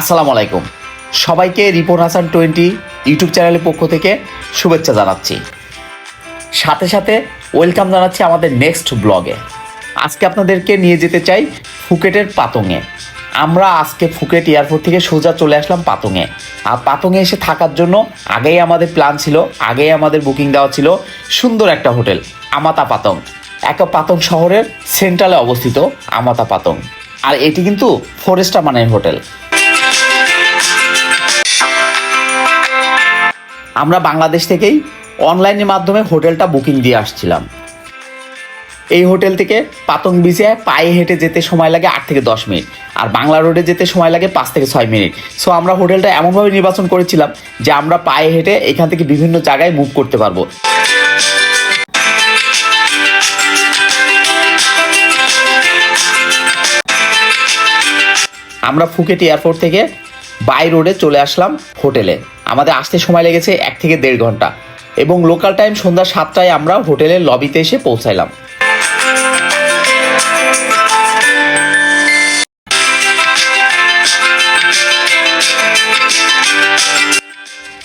আসসালামু আলাইকুম। সবাইকে রিপোর্ট হাসান টোয়েন্টি ইউটিউব চ্যানেলের পক্ষ থেকে শুভেচ্ছা জানাচ্ছি। সাথে সাথে ওয়েলকাম জানাচ্ছি আমাদের নেক্সট ব্লগে। আজকে আপনাদেরকে নিয়ে যেতে চাই ফুকেটের পাতঙে। আমরা আজকে ফুকেট এয়ারপোর্ট থেকে সোজা চলে আসলাম পাতঙে। আর পাতঙে এসে থাকার জন্য আগেই আমাদের প্ল্যান ছিল, আগেই আমাদের বুকিং দেওয়া ছিল সুন্দর একটা হোটেল, আমাতা পাতং। একা পাতং শহরের সেন্ট্রালে অবস্থিত আমাতা পাতং। আর এটি কিন্তু ফরেস্টা মানের হোটেল। আমরা বাংলাদেশ থেকেই অনলাইনের মাধ্যমে হোটেলটা বুকিং দিয়ে আসছিলাম। এই হোটেল থেকে পাতং বিচে পায়ে হেঁটে যেতে সময় লাগে আট থেকে দশ মিনিট, আর বাংলা রোডে যেতে সময় লাগে পাঁচ থেকে ছয় মিনিট। সো আমরা হোটেলটা এমনভাবে নির্বাচন করেছিলাম যে আমরা পায়ে হেঁটে এখান থেকে বিভিন্ন জায়গায় মুভ করতে পারব। আমরা ফুকেট এয়ারপোর্ট থেকে বাই রোডে চলে আসলাম হোটেলে। আমাদের আসতে সময় লেগেছে এক থেকে দেড় ঘণ্টা এবং লোকাল টাইম সন্ধ্যা সাতটায় আমরা হোটেলের লবিতে এসে পৌঁছাইলাম।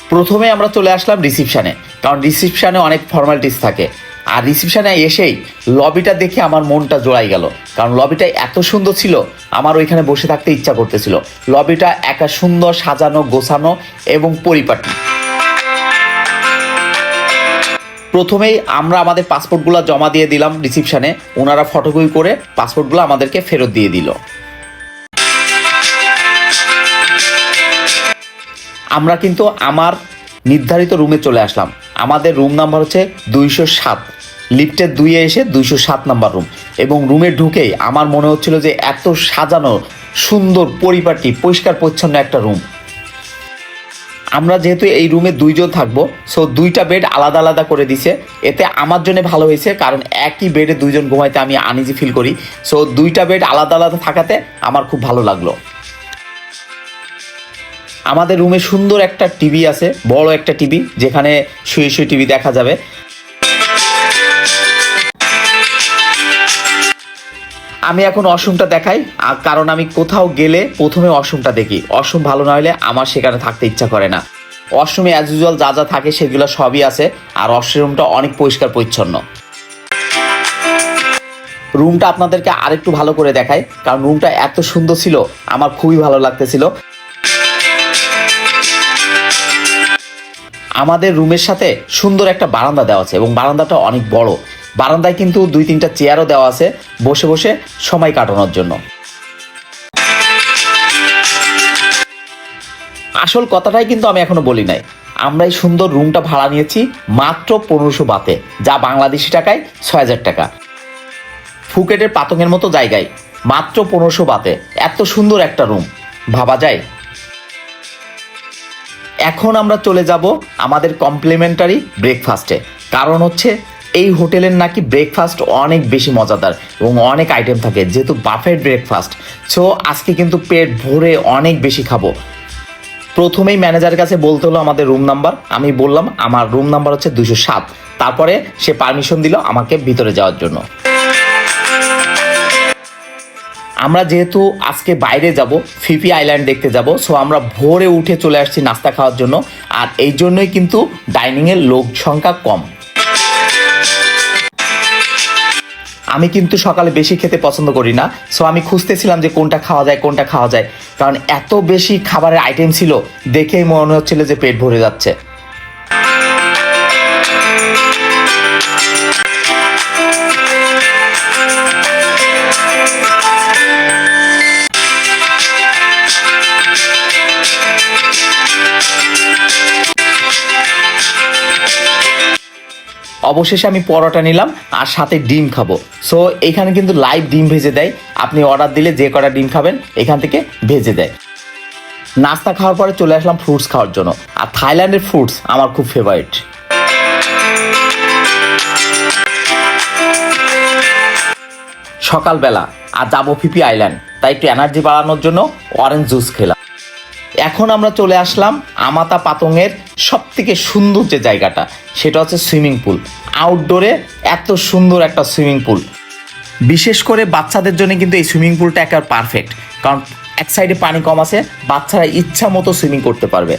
প্রথমে আমরা চলে আসলাম রিসিপশানে কারণ রিসিপশানে অনেক ফর্মালিটিস থাকে। আর রিসিপশানে এসেই লবিটা দেখে আমার মনটা জোড়াই গেল। কারণ লবিটা এত সুন্দর ছিল, আমার ওইখানে বসে থাকতে ইচ্ছা করতেছিল। লবিটা একা সুন্দর সাজানো, গোছানো এবং পরিপাটি। প্রথমেই আমরা আমাদের পাসপোর্টগুলো জমা দিয়ে দিলাম রিসিপশানে ওনারা ফটোকপি করে পাসপোর্টগুলো আমাদেরকে ফেরত দিয়ে দিল। আমরা কিন্তু আমার নির্ধারিত রুমে চলে আসলাম। আমাদের রুম নাম্বার হচ্ছে দুইশো সাত। লিফটের দুইয়ে এসে দুইশো সাত নাম্বার রুম এবং রুমে ঢুকেই আমার মনে হচ্ছিল যে এত সাজানো সুন্দর পরিপাটি, পরিষ্কার পরিচ্ছন্ন একটা রুম আমরা যেহেতু এই রুমে দুইজন থাকব সো দুইটা বেড আলাদা আলাদা করে দিছে। এতে আমার জন্য ভালো হয়েছে, কারণ একই বেডে দুইজন ঘুমাইতে আমি আনইজি ফিল করি। সো দুইটা বেড আলাদা আলাদা থাকাতে আমার খুব ভালো লাগল। আমাদের রুমে সুন্দর একটা টিভি আছে, বড় একটা টিভি, যেখানে শুয়ে শুয়ে টিভি দেখা যাবে। আমি এখন অসুমটা দেখাই, আর কারণ আমি কোথাও গেলে প্রথমে অসুমটা দেখি। অসুম ভালো না হলে আমার সেখানে থাকতে ইচ্ছা করে না। অসমে অ্যাজ ইউজুয়াল যা যা থাকে সেগুলো সবই আছে, আর অশরুমটা অনেক পরিষ্কার পরিচ্ছন্ন। রুমটা আপনাদেরকে আরেকটু ভালো করে দেখায় কারণ রুমটা এত সুন্দর ছিল, আমার খুবই ভালো লাগতেছিল। আমাদের রুমের সাথে সুন্দর একটা বারান্দা দেওয়া আছে এবং বারান্দাটা অনেক বড়। বারান্দায় কিন্তু দুই তিনটা চেয়ারও দেওয়া আছে বসে বসে সময় কাটানোর জন্য। আসল কথাটাই কিন্তু আমি এখনও বলি নাই। আমরা এই সুন্দর রুমটা ভাড়া নিয়েছি মাত্র পনেরোশো বাতে, যা বাংলাদেশি টাকায় ছয় হাজার টাকা। ফুকেটের পাতঙ্গের মতো জায়গায়, মাত্র পনেরোশো বাতে, এত সুন্দর একটা রুম। ভাবা যায় এখন আমরা চলে যাব আমাদের কমপ্লিমেন্টারি ব্রেকফাস্টে কারণ হচ্ছে, এই হোটেলের নাকি ব্রেকফাস্ট অনেক বেশি মজাদার এবং অনেক আইটেম থাকে, যেহেতু বাফেট ব্রেকফাস্ট সো আজকে কিন্তু পেট ভরে অনেক বেশি খাব। প্রথমেই ম্যানেজারের কাছে বলতে হলো আমাদের রুম নাম্বার আমি বললাম, আমার রুম নাম্বার হচ্ছে দুশো সাত। তারপরে সে পারমিশন দিল আমাকে ভিতরে যাওয়ার জন্য। আমরা যেহেতু আজকে বাইরে যাব ফিপি আইল্যান্ড দেখতে যাব সো আমরা ভোরে উঠে চলে আসছি নাস্তা খাওয়ার জন্য, আর এই জন্যই কিন্তু ডাইনিংয়ের লোক সংখ্যা কম। আমি কিন্তু সকালে বেশি খেতে পছন্দ করি না সো আমি খুঁজতেছিলাম যে কোনটা খাওয়া যায়, কোনটা খাওয়া যায়, কারণ এত বেশি খাবারের আইটেম ছিল, দেখেই মনে হচ্ছিল যে পেট ভরে যাচ্ছে। অবশেষে আমি পরোটা নিলাম আর সাথে ডিম খাব। সো এখানে কিন্তু লাইভ ডিম ভেজে দেয়। আপনি অর্ডার দিলে যে কটা ডিম খাবেন, এখান থেকে ভেজে দেয়। নাস্তা খাওয়ার পরে চলে আসলাম ফ্রুটস খাওয়ার জন্য। আর থাইল্যান্ডের ফ্রুটস আমার খুব ফেভারিট সকালবেলা, আর যাব ফিপি আইল্যান্ড তাই একটু এনার্জি বাড়ানোর জন্য অরেঞ্জ জুস খেলাম। এখন আমরা চলে আসলাম আমাতা পাতংয়ের সব থেকে সুন্দর যে জায়গাটা, সেটা হচ্ছে সুইমিং পুল। আউটডোরে এত সুন্দর একটা সুইমিং পুল। বিশেষ করে বাচ্চাদের জন্য কিন্তু এই সুইমিং পুলটা একেবারে পারফেক্ট কারণ এক সাইডে পানি কম আছে, বাচ্চারা ইচ্ছা মতো সুইমিং করতে পারবে।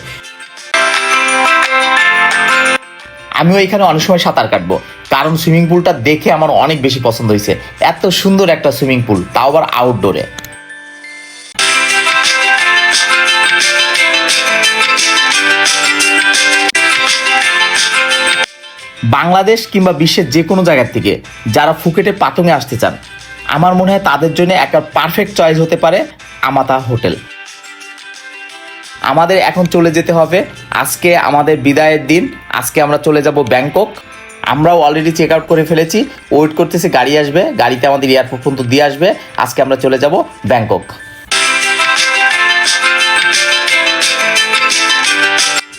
আমিও এখানে অনেক সময় সাঁতার কাটবো, কারণ সুইমিং পুলটা দেখে আমার অনেক বেশি পছন্দ হয়েছে। এত সুন্দর একটা সুইমিং পুল, তাও আবার আউটডোরে বাংলাদেশ কিংবা বিশ্বের যে কোনো জায়গার থেকে যারা ফুকেটে পাতঙ্গে আসতে চান, আমার মনে হয় তাদের জন্য একটা পারফেক্ট চয়েস হতে পারে আমাতা হোটেল। আমাদের এখন চলে যেতে হবে, আজকে আমাদের বিদায়ের দিন, আজকে আমরা চলে যাব ব্যাংকক। আমরাও অলরেডি চেক আউট করে ফেলেছি ওয়েট করতেছি গাড়ি আসবে, গাড়িতে আমাদের এয়ারপোর্ট পর্যন্ত দিয়ে আসবে, আজকে আমরা চলে যাব ব্যাংকক।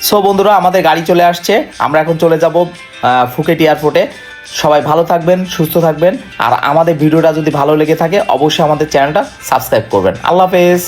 সো বন্ধুরা, আমাদের গাড়ি চলে আসছে। আমরা এখন চলে যাব ফুকেট এয়ারপোর্টে সবাই ভালো থাকবেন, সুস্থ থাকবেন। আর আমাদের ভিডিওটা যদি ভালো লেগে থাকে, অবশ্যই আমাদের চ্যানেলটা সাবস্ক্রাইব করবেন। আল্লাহ হাফেজ।